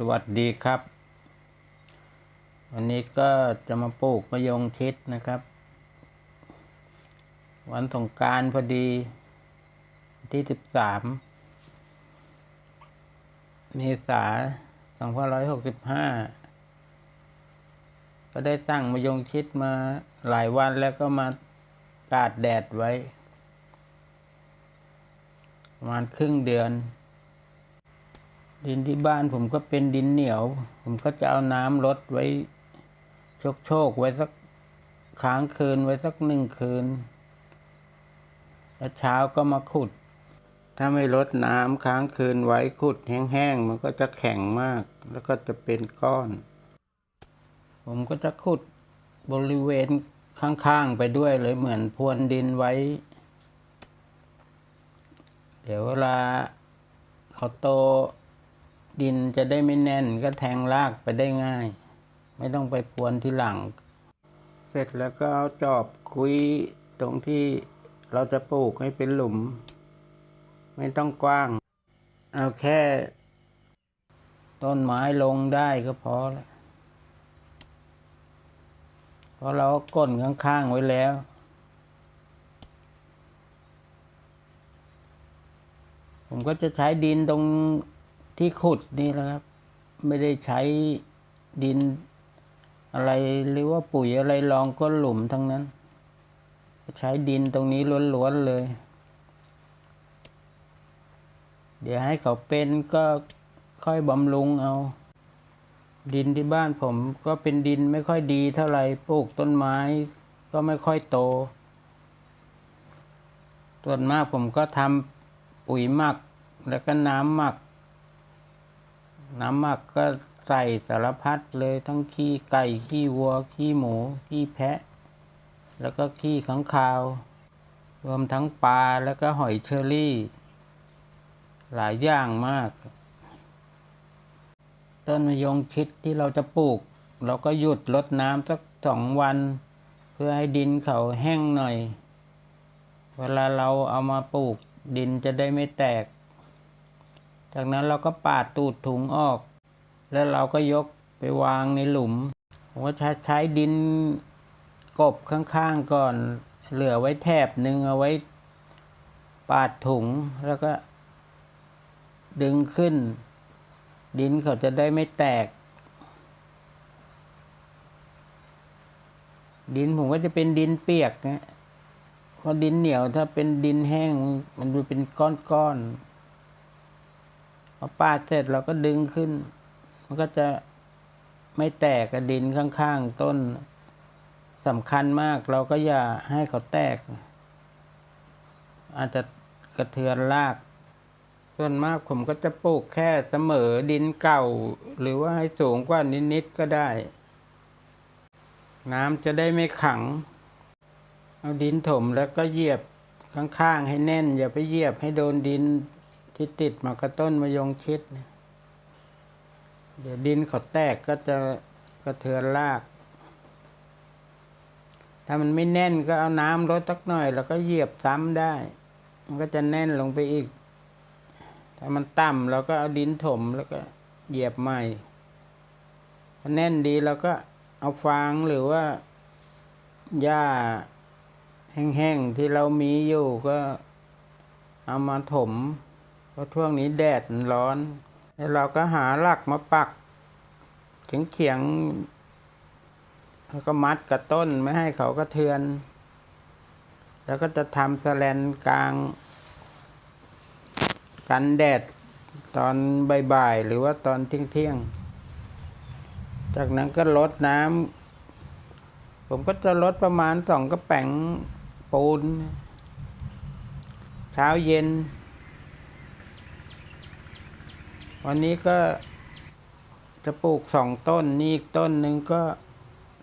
สวัสดีครับ วันนี้ก็จะมาปลูกมะยงชิดนะครับ วันสงการพอดีที่สิบสามเมษาสองพันร้อยหกสิบห้าก็ได้ตั้งมะยงชิดมาหลายวันแล้วก็มาตากแดดไว้ ประมาณครึ่งเดือน ดินที่บ้านผมก็เป็นดินเหนียว ผมก็จะเอาน้ำลดไว้โชกโชกๆไว้สักค้างคืนไว้สักหนึ่งคืน แล้วเช้าก็มาขุด ถ้าไม่ลดน้ำค้างคืนไว้ขุดแห้งๆมันก็จะแข็งมาก แล้วก็จะเป็นก้อน ผมก็จะขุดบริเวณข้างๆไปด้วยเลยเหมือนพรวนดินไว้ เดี๋ยวเวลาเขาโต ดินจะได้ไม่แน่นก็แทงรากไปได้ง่าย ไม่ต้องไปพรวนที่หลัง เสร็จแล้วก็เอาจอบคุยตรงที่เราจะปลูกให้เป็นหลุม ไม่ต้องกว้าง เอาแค่ ต้นไม้ลงได้ก็พอแล้วเพราะเราก้นข้างๆไว้แล้วผมก็จะใช้ดินตรง ที่ขุดนี่แหละครับ ไม่ได้ใช้ดินอะไรหรือว่าปุ๋ยอะไรรองก้นหลุมทั้งนั้น ใช้ดินตรงนี้ล้วนๆเลย เดี๋ยวให้เขาเป็นก็ค่อยบำรุงเอา ดินที่บ้านผมก็เป็นดินไม่ค่อยดีเท่าไหร่ปลูกต้นไม้ก็ไม่ค่อยโต ส่วนมากผมก็ทำปุ๋ยหมักแล้วก็น้ำหมัก น้ำหมักก็ใส่สารพัดเลยทั้งขี้ไก่ขี้วัว ขี้หมู ขี้แพะ แล้วก็ขี้ขังคาว รวมทั้งปลาแล้วก็หอยเชอรี่ หลายอย่างมาก ต้นมะยงชิดที่เราจะปลูก เราก็หยุดรดน้ำสักสองวัน เพื่อให้ดินเขาแห้งหน่อย เวลาเราเอามาปลูกดินจะได้ไม่แตก จากนั้นเราก็ปาดตูดถุงออก แล้วเราก็ยกไปวางในหลุมผมก็ใช้ใช้ดินกบข้างๆก่อน เหลือไว้แถบหนึ่งเอาไว้ปาดถุงแล้วก็ดึงขึ้น ดินเขาจะได้ไม่แตก ดินผมก็จะเป็นดินเปียกนะเพราะดินเหนียวถ้าเป็นดินแห้งมันจะเป็นก้อนๆ อปาดเสร็จเราก็ดึงขึ้น มันก็จะไม่แตกกับดินข้างๆต้นสำคัญมากเราก็อย่าให้เขาแตก อาจจะกระเทือนราก ส่วนมากผมก็จะปลูกแค่เสมอดินเก่า หรือว่าให้สูงกว่านิดๆก็ได้ น้ำจะได้ไม่ขัง เอาดินถมแล้วก็เหยียบข้างๆให้แน่น อย่าไปเหยียบให้โดนดิน ที่ติดมากระต้นมายงชิดเดี๋ยวดินเขาแตกก็จะกระเทือนราก ถ้ามันไม่แน่นก็เอาน้ำลดสักหน่อย แล้วก็เหยียบซ้ำได้ มันก็จะแน่นลงไปอีก ถ้ามันต่ำเราก็เอาดินถมแล้วก็เหยียบใหม่ถ้าแน่นดีเราก็เอาฟางหรือว่าหญ้าแห้งๆที่เรามีอยู่ก็เอามาถม เพราะช่วงนี้แดดมันร้อน แล้วเราก็หาหลักมาปักเฉียงๆแล้วก็มัดกับต้นไม่ให้เขากระเทือน แล้วก็จะทำสแลนกลาง กันแดดตอนบ่ายๆหรือว่าตอนเที่ยงๆ จากนั้นก็ลดน้ำผมก็จะลดประมาณสองกระแป๋งปูน เช้าเย็น วันนี้ก็จะปลูกสองต้นนี่อีกต้นหนึ่งก็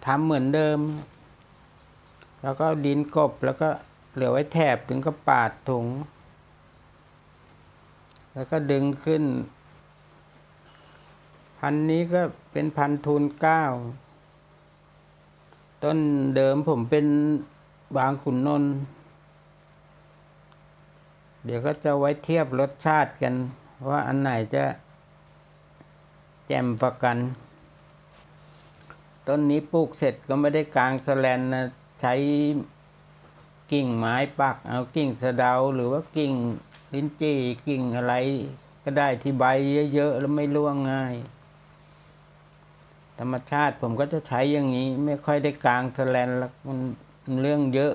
ทำเหมือนเดิม แล้วก็ดินกบแล้วก็เหลือไว้แถบถึงก็ปาดถุง แล้วก็ดึงขึ้น พันนี้ก็เป็นพันธุ์ทูนเก้าต้นเดิมผมเป็นบางขุนนน เดี๋ยวก็จะไว้เทียบรสชาติกัน ว่าอันไหนจะ แจ่มประกัน ต้นนี้ปลูกเสร็จก็ไม่ได้กลางสแลนนะใช้กิ่งไม้ปัก เอากิ่งสะเดาหรือว่ากิ่งลิ้นจี่กิ่งอะไร ก็ได้ที่ใบเยอะๆแล้วไม่ร่วงง่าย ธรรมชาติผมก็จะใช้อย่างนี้ ไม่ค่อยได้กลางสแลนแล้วมันเรื่องเยอะ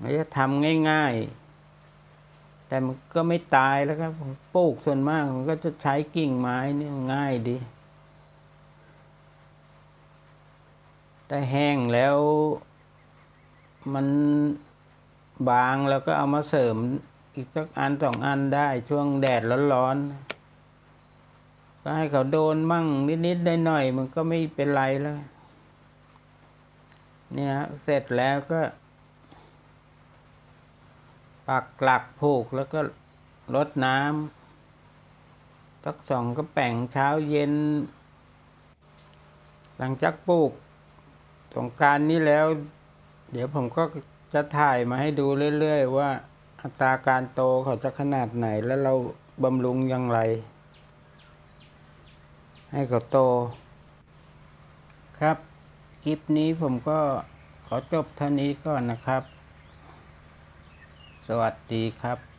มันจะทำง่าย ๆ แต่มันก็ไม่ตายแล้วครับผมปลูกส่วนมากผมก็จะใช้กิ่งไม้นี่ง่ายดีแต่แห้งแล้ว มันบางแล้วก็เอามาเสริมอีกสักอันสองอันได้ช่วงแดดร้อนๆก็ให้เขาโดนมั่งนิดๆหน่อยๆมันก็ไม่เป็นไรแล้วเนี่ยเสร็จแล้วก็ ปักหลักผูกแล้วก็รดน้ำสักสองก็แป่งเช้าเย็น หลังจากปลูกสงการนี้แล้ว เดี๋ยวผมก็จะถ่ายมาให้ดูเรื่อยๆว่าอัตราการโตเขาจะขนาดไหนแล้วเราบำรุงอย่างไร ให้เขาโต ครับ คลิปนี้ผมก็ขอจบเท่านี้ก่อนนะครับ สวัสดีครับ